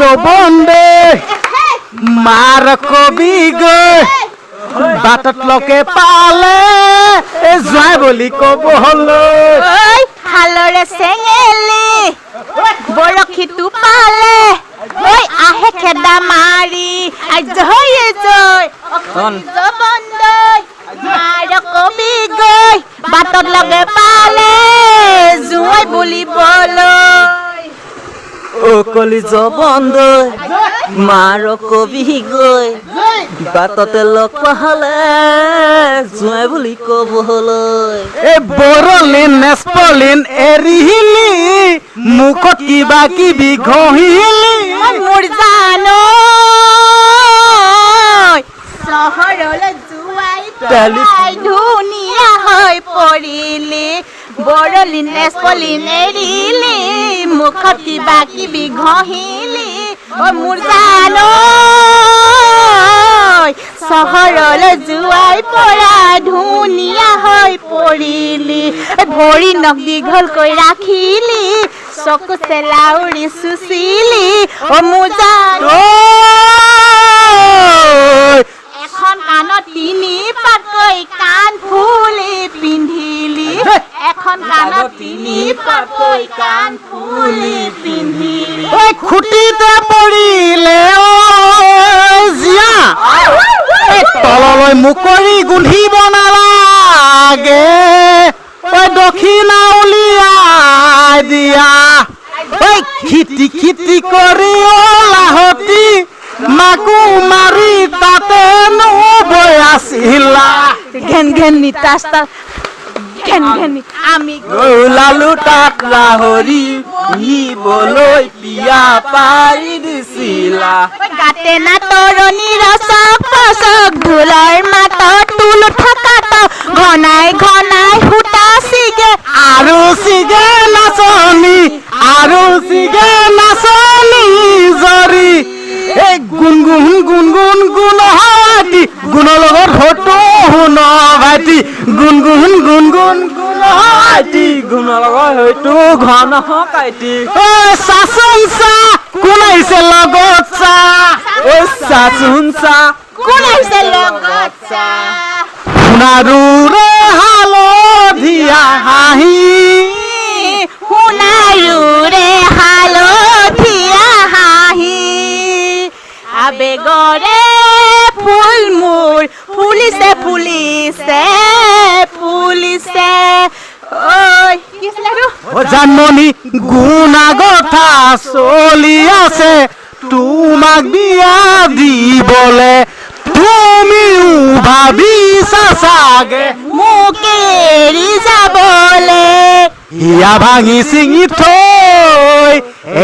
জবন্দে মাৰ কবি গৈ। বাটত লকে পালে। এ যোৱাই বুলি ক'বলৈ ঐ হালৰে চেঙেলি বৰশীটো পালে। ঐ আহে খেদা মাৰি আজহয়ে জয় বন্দৈ মাৰ কবি গৈ। বাটত লগে অকলি জবন্দৈ মাৰ কবি গৈ বাটতে লগ পাহলে জোঁৱাই বুলি ক'বলৈ এ বৰলিন নেচপলিন এৰিহিলি মুখত কিবা কিবি ঘঁহিলি। মোৰ জানো। চহৰলৈ যোৱাই ধুনীয়া হৈ পৰিলি। বৰলিন নেচপলিন এৰিলি মুখত কিবা কিবি ঘঁহিলি অ মোৰ জানো চহৰলৈ যোৱাই পৰা ধুনীয়া হৈ পৰিলি ভৰি নখ দীঘলকৈ ৰাখিলি, চকু চেলাউৰি চুচিলি অ মোৰ জানো এখন কাণত তিনি পাতকৈ কাণ ফুলি এখন কাণত তিনি কাণ ফুলি পিন্ধিলি ঐ খুটিতে পৰিলে জীয়া তললৈ মুকৰি গোন্ধিব নালাগে ঐ দক্ষিণা উলিয়াই দিয়া। ঐ খিটি খিটি কৰি লাহতি মাকো মাৰি তাতে নবৈ আছিলা। ঘেন ঘেন নিতাস্তা আমি লাহৰি পিয়া পাৰি দিছিলা গাতে না তৰণি ৰচক পচক ঢোলৰ মাতত টোল থকাত ঘনাই ঘনাই সূতা ছিগে আৰু চিগে নাচনি আৰু চিগে নাচনি হাতী গুণৰ লগত হয়তো ঘন কাইটি। ঐ চাচোন চা কোন আহিছে লগত চা? ঐ চাচোন চা কোন আহিছে লগত চা? সোণাৰুৰে হালধীয়া হাঁহি। ও জানমণি গুণা কথা চলি আছে তোমাক বিয়া দিবলে। তুমিও ভাবিছা চাগে মোক এৰি যাবলে। হিয়া ভাঙি চিঙি থৈ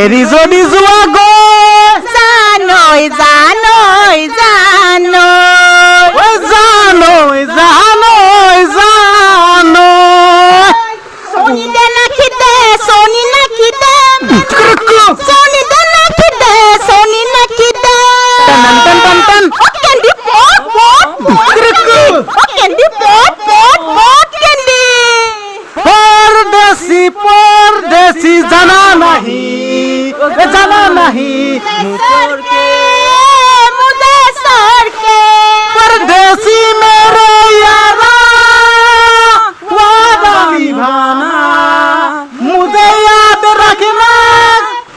এৰি যদি যোৱা গৈ। জানৈ জানৈ জানৈ ঐ জানৈ জানৈ नहीं सरके मुझे सरके परदेसी मेरे यारा वादा निभाना मुझे याद रखना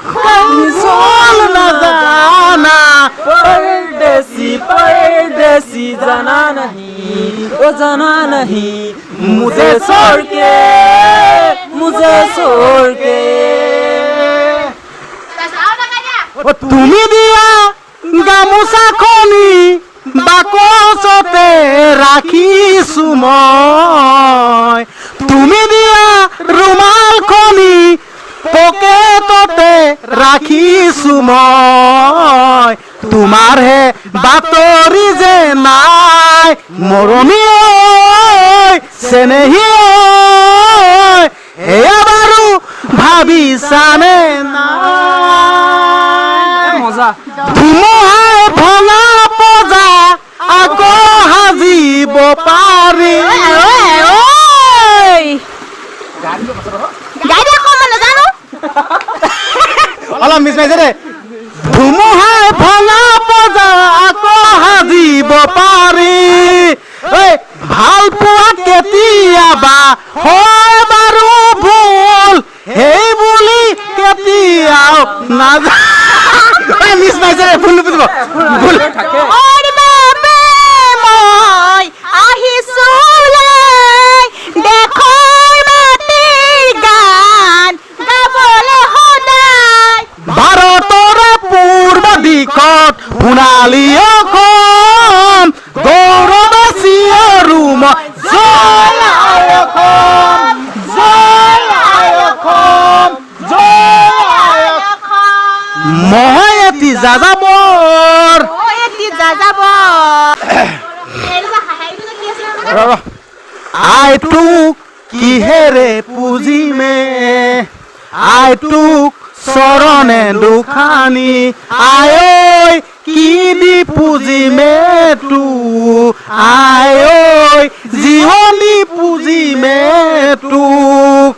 कहीं सोल न जाना परदेसी परदेसी जाना नहीं ओ जाना नहीं मुझे छोड़ के मुझे छोड़ के তুমি দিয়া গামোচাখনি বাকচতে ৰাখিছো মই। তুমি দিয়া ৰুমালখনি পকেটতে ৰাখিছো মই। তোমাৰহে বাতৰি যে নাই, মৰমী ঐ চেনেহী ঐ সেয়া বাৰু ভাবিছানে নাই? ধুমুহাই ভঙা পজা আকৌ সাজিব পাৰি। অলপ মিছ মাৰিছে দেই। ধুমুহাই ভঙা বজা আকৌ সাজিব পাৰি। ঐ ভালো পোৱা কেতিয়াবা হয় বাৰু ভুল সেই বুলি কেতিয়াও নাজা ঐ, মিছ মাৰিছে ৰে, ভুল নুবুজিব ভুল ওৰ বাবে মই আহিছোলৈ দেশৰ মাটিৰ গান গাবলৈ সদায় ভাৰতৰে পূৰ্ব দিশত সোণালী অসম গৌৰৱে চিঞৰো মই জয় আই অসম জয় আই অসম জয় আই অসম মই এটি যাযাবৰ ঐ এটি যাযাব আইটোক কিহেৰে পুজিমে আইটোক চৰণে দুখানি। ঐ কি দি পুজিমে তো আই ঐ জীৱন দি পুজিমে তোক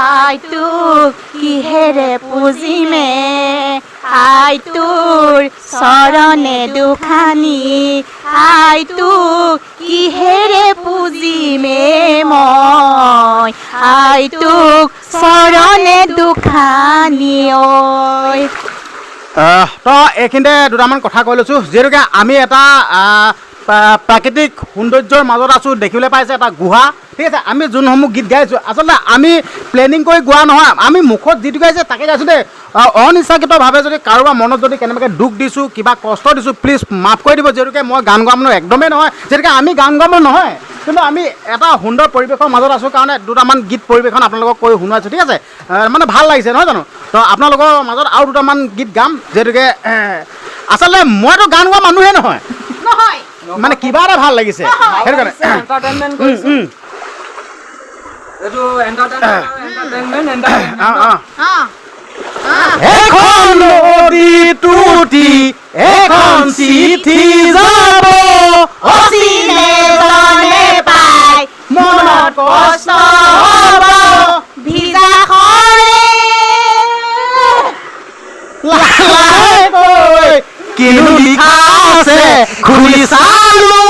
আই কিহেৰে পুজিমে আই তোৰ চৰণে দুখানি। আই তোক কিহেৰে পুজিমে মই আই তোক চৰণে দুখানি, ঐ। তো, এইখিনিতে দুটামান কথা কৈ লৈছোঁ। যিহেতুকে আমি এটা প্ৰাকৃতিক সৌন্দৰ্যৰ মাজত আছোঁ, দেখিবলৈ পাইছে এটা গুহা। ঠিক আছে, আমি যোনসমূহ গীত গাইছোঁ, আচলতে আমি প্লেনিং কৰি গোৱা নহয়। আমি মুখত যিটো গাইছে, তাকে গাইছোঁ দেই। অনিচ্ছাকৃতভাৱে যদি কাৰোবাৰ মনত যদি কেনেবাকৈ দুখ দিছোঁ, কিবা কষ্ট দিছোঁ প্লিজ মাফ কৰি দিব। যিহেতুকে মই গান গোৱা মানুহ একদমেই নহয়। যিহেতুকে আমি গান গোৱা মানুহ নহয়। কিন্তু আমি এটা সুন্দৰ পৰিৱেশৰ মাজত আছোঁ কাৰণে দুটামান গীত পৰিৱেশন আপোনালোকক কৈ শুনোৱাইছোঁ ঠিক আছে? মানে ভালো লাগিছে নহয় জানো? তো আপোনালোকৰ মাজত আৰু দুটামান গীত গাম যিহেতুকে আচলতে মইতো গান গোৱা মানুহে নহয়। মানে কিবা এটা ভালো লাগিছে। সেইটো কাৰণে এখন নদী টুটি এখন চিঠি যাব। অচিনে জনে মনত কষ্ট হ'ব। ভিজা খৰে লাহেকৈ কিনো লিখা আছে খুলি চালো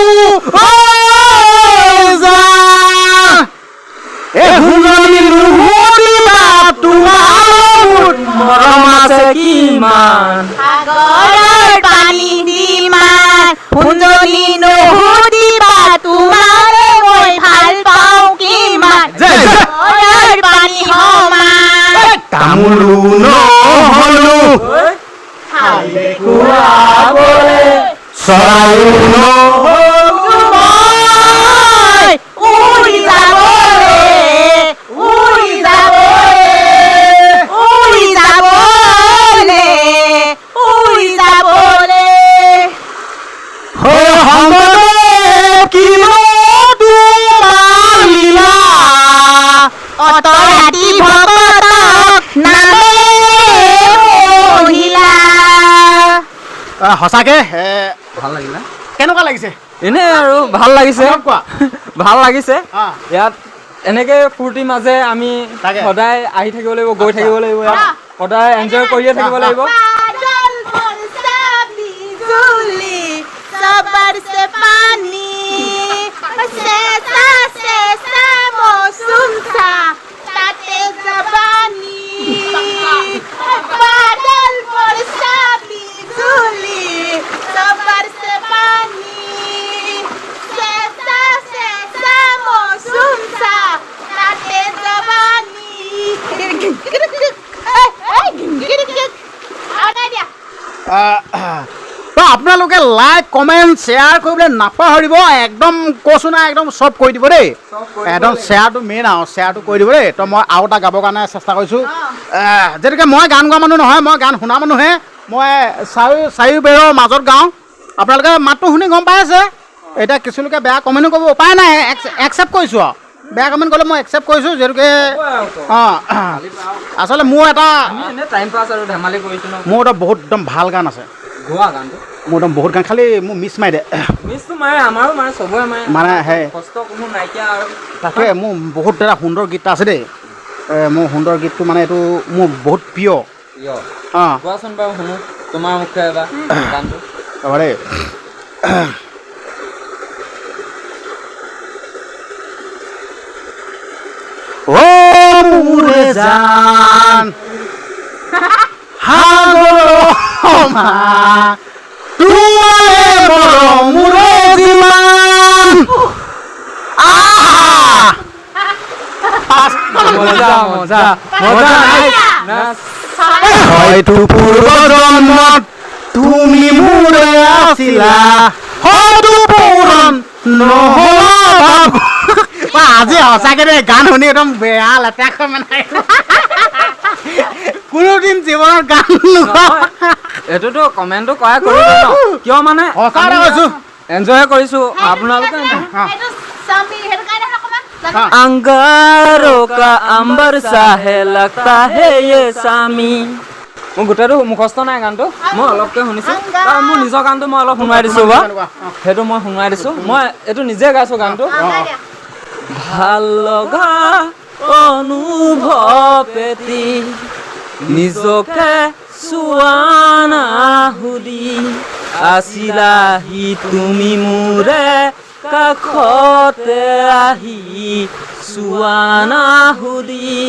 মৰম আছে কিমান সাগৰৰ পানী যিমান তামোলো নহলো চৰায়ো নহলো সঁচাকে? ভালো লাগিলে কেনেকুৱা লাগিছে? এনে আৰু ভালো লাগিছে। কোৱা। ভালো লাগিছে। ইয়াত এনেকে ফূৰ্তিৰ মাজে আমি সদায় আহি থাকিব লাগিব গৈ আচ্ছা। থাকিব লাগিব ইয়াত। সদায় এনজয় কৰিয়ে থাকিব আচ্ছা। লাগিব। পানী লাইক কমেণ্ট শ্বেয়াৰ কৰিবলৈ নাপাহৰিব। একদম কৈছোঁ নাই একদম চব কৰি দিব দেই। একদম শ্বেয়াৰটো মেইন আৰু শ্বেয়াৰটো কৰি দিব দেই। তো মই আৰু এটা গাবৰ কাৰণে চেষ্টা কৰিছোঁ। যেনেকৈ মই গান গোৱা মানুহ নহয় মই গান শুনা মানুহে। মই চাৰি চাৰিওবেৰৰ মাজত গাওঁ। আপোনালোকে মাতটো শুনি গম পাই আছে? এতিয়া কিছুলোকে বেয়া কমেণ্টো কৰিব উপায় নাই একচেপ্ট কৰিছোঁ আৰু। বেয়া কমেণ্ট ক'লে মই একচেপ্ট কৰিছোঁ যিহেতুকে অঁ আচলতে মোৰ এটা ন। মোৰ এটা বহুত একদম ভালো গান আছে। গোৱা গানটো। একদম বহুত গান খালি মোৰ মিছ মাৰি দে। মিছটো মাৰে আমাৰো মাৰে চবৰে মাৰে। মানে সেই কষ্ট কোনো নাইকিয়া আৰু। তাকে মোৰ বহুত এটা সুন্দৰ গীত আছে দেই। মোৰ সুন্দৰ গীতটো মানে এইটো মোৰ বহুত প্ৰিয়। প্ৰিয়। অঁ কোৱাচোন বাৰু শুনো তোমাৰ মুখে এবাৰ গানটো। দেই। অ মোৰে জান। সাগৰ তোমাৰে আহা! মজা মজা মজা হয়তো পূৰ্ব জন্মত তুমি মোৰে আছিলা হয়তো পূৰণ নহ'লা আজি সঁচাকে গান শুনি একদম বেয়া লেতেৰাকৈ মানে। কোনোদিন জীৱনত গান নোগোৱা এইটোতো কমেণ্টটো কৰাই কৰিব ন কিয় মানে সঁচা কথা কৈছো এনজয় কৰিছোঁ আপোনালোকে সেইটো স্বামী সেইটো কাৰণে অকণমান জানো? अंगारों का अंबर सा है लगता है ये सामी মই গোটেইটো মুখস্থ নাই গানটো মই অলপকৈ শুনিছোঁ তাৰ মোৰ নিজৰ গানটো মই অলপ শুনাই দিছোঁ বাৰু সেইটো মই শুনাই দিছোঁ মই এইটো নিজে গাইছোঁ গানটো অ, গাই দিয়া। ভাল লগা অনুভৱ এটি নিজকে চোৱানা সুধি আছিলাহি তুমি মোৰে কাষতে আহি চোৱানা সুধি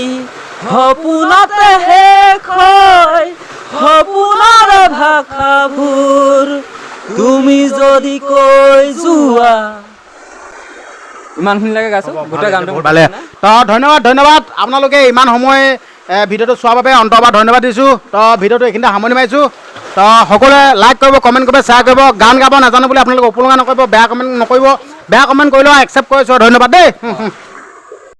সপোনতে শেষ হয় সপোনৰ ভাষাবোৰ। তুমি যদি কৈ যোৱা। ইমানখিনিলৈকে গাইছোঁ। গোটেই গানটো ধন্যবাদ ধন্যবাদ। আপোনালোকে ইমান সময় ভিডিঅ'টো চোৱাৰ বাবে অন্তৰবাৰ ধন্যবাদ দিছোঁ। তো ভিডিঅ'টো এইখিনিতে সামৰণি মাৰিছোঁ। তো সকলোৱে লাইক কৰিব কমেণ্ট কৰিব শ্বেয়াৰ কৰিব, গান গাব নাজানো বুলি আপোনালোকে উপলুঙা নকৰিব, বেয়া কমেণ্ট নকৰিব। বেয়া কমেণ্ট কৰিলেও একচেপ্ট কৰিছোঁ ধন্যবাদ দেই।